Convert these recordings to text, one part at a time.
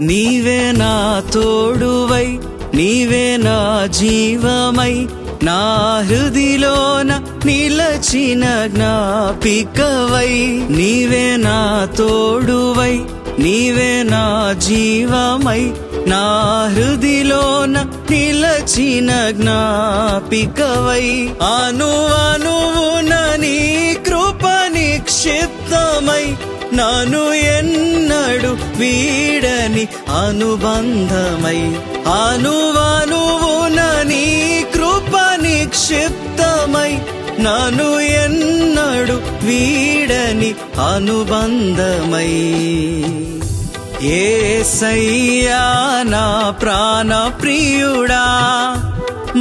నీవే నా తోడువై నీవే నా జీవమై నా హృదిలోన నిలచిన జ్ఞాపికవై. నీవే నా తోడువై నీవే నా జీవమై నా హృదిలోన నిలచిన జ్ఞాపికవై. అనువా నిక్షిప్తమై నన్ను ఎన్నడు వీడని అనుబంధమై అనువనువున నీ కృప నిక్షిప్తమై నన్ను ఎన్నడు వీడని అనుబంధమై. ఏసయ్యా నా ప్రాణ ప్రియుడా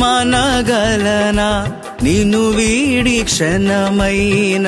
మనగలనా నిన్ను వీడి క్షణమైన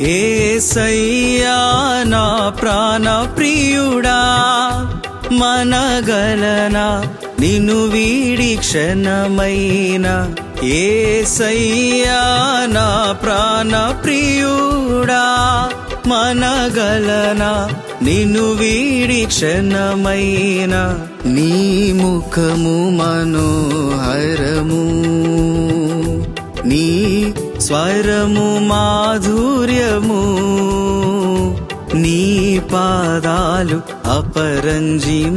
ఏసయ్యా నా ప్రాణ ప్రియుడా మనగలనా నిన్ను వీడి క్షణమైన. ఏసయ్యా నా ప్రాణ ప్రియుడా మనగలనా నిన్ను వీడి క్షణమైన. నీ ముఖము మనోహరము నీ స్వరము మాధుర్యము నీ పాదాలు అపరంజిమయము.